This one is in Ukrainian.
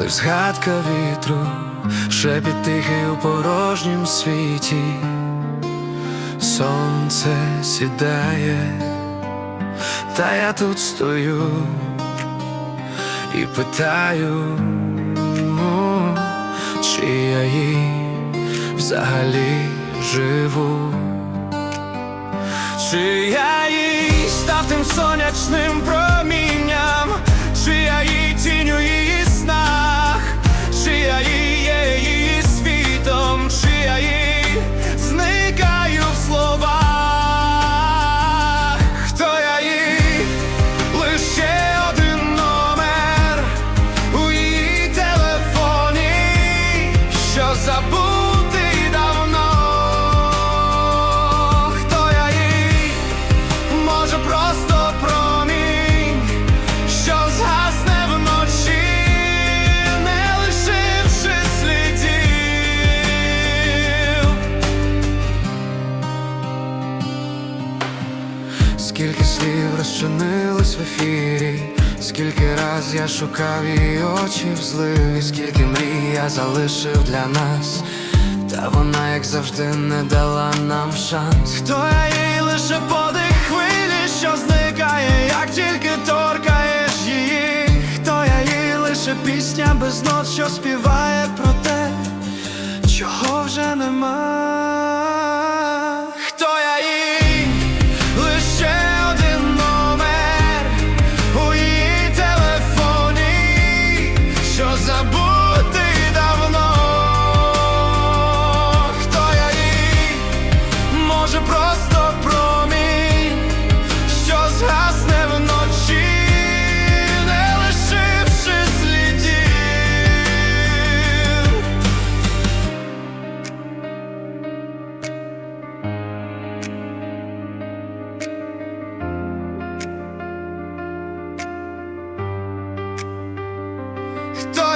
лиш згадка вітру, шепіт тихий у порожнім світі, сонце сідає, та я тут стою і питаю, ну, чи я їй взагалі живу. Чи я їй став тим сонячним промінням, чи я їй тіню її Скільки слів розчинились в ефірі, скільки раз я шукав її очі в зливі, скільки мрій я залишив для нас, та вона, як завжди, не дала нам шанс. Хто я їй лише подих хвилі, що зникає, як тільки торкаєш її, хто я їй лише пісня без нот, що співає про Хто